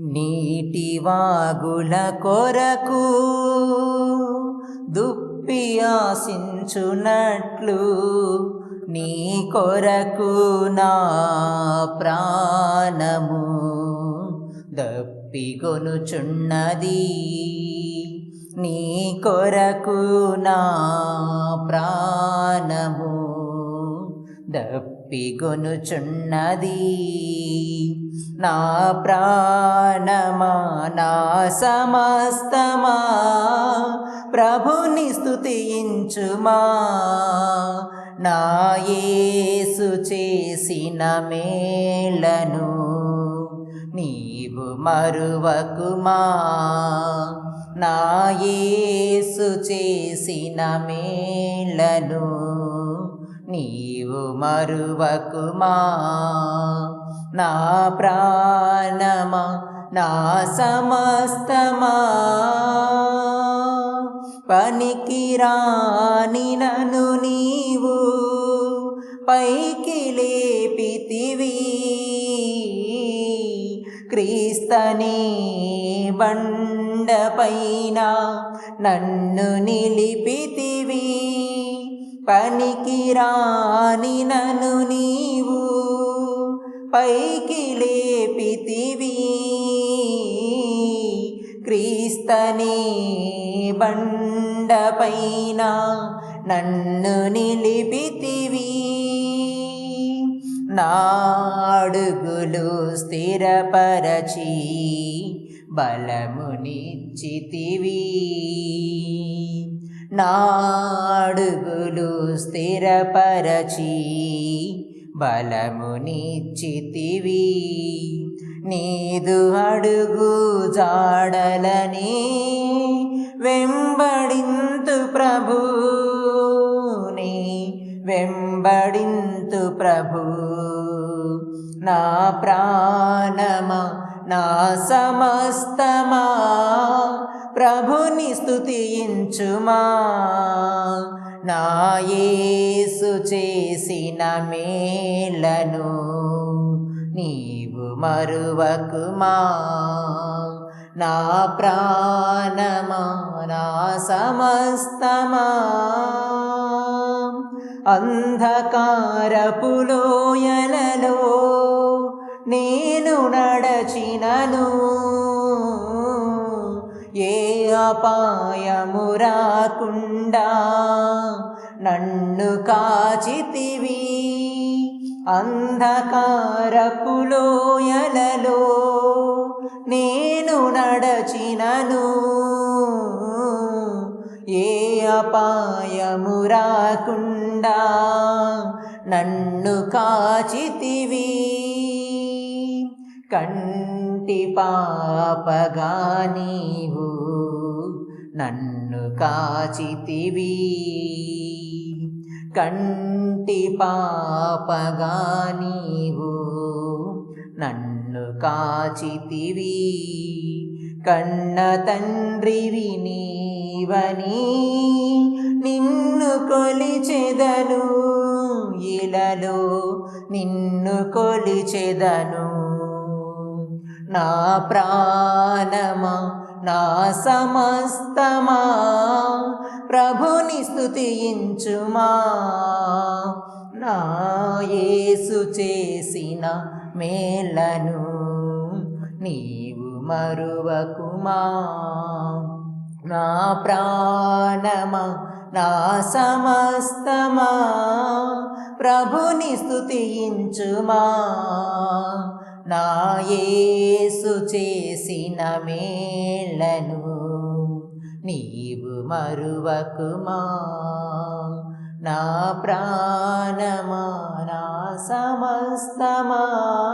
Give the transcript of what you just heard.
నీటి వాగుల కొరకు దుప్పి ఆశించునట్లు నీ కొరకు నా ప్రాణము. దప్పిగొనుచున్నది నీ కొరకు నా ప్రాణము. దప్పిగొనుచున్నది నా ప్రాణమా నా సమస్తమా ప్రభుని స్తుతించుమా నా యేసు చేసిన మేలను నీవు మరువకుమా. నా యేసు చేసిన మేలను నీవు మరువకుమా? నా ప్రాణమా? నా సమస్తమా? పనికిరాని నను నీవు పైకి లేపితివి. క్రీస్తని బండపైన నన్ను నిలిపితివీ. పనికిరాని నను నీవు పైకి లేపితివి. క్రీస్తని బండపైన నన్ను నిలిపితివి. నాడుగులు స్థిరపరచి బలమునిచ్చితివి. నాడుగులు స్థిరపరచి బలమునిచ్చితివి నీదు అడుగు జాడలని వెంబడింతు ప్రభు. నీ వెంబడింతు ప్రభు. నా ప్రాణమ నా సమస్త ప్రభుని స్తుతించుమా నా యేసు చేసిన మేలను నీవు మరువకుమా? నా ప్రాణమా? నా సమస్తమా? అంధకారపులోయలలో నేను నడచినను అపాయము రాకుండా నన్ను కాచితివి. అంధకారపులోయలలో నేను నడచినను. ఏ అపాయము రాకుండా నన్ను కాచితివి. కంటి పాపగా నీవు నన్ను కాచితివి. కంటి పాపగా నీవు నన్ను కాచితివి. కన్న తండ్రివి నీవని నిన్ను కొలిచెదను. ఇలలో నిన్ను కొలిచెదను. నా ప్రాణమా నా సమస్తమా. ప్రభుని స్థుతించుమా నా యేసు చేసిన మేలను నీవు మరువకుమా. నా ప్రాణమా నా సమస్తమా. ప్రభుని స్థుతించుమా నాయేసు చేసిన మేలను నీవు మరువకుమా? నా ప్రాణమా? నా సమస్తమా?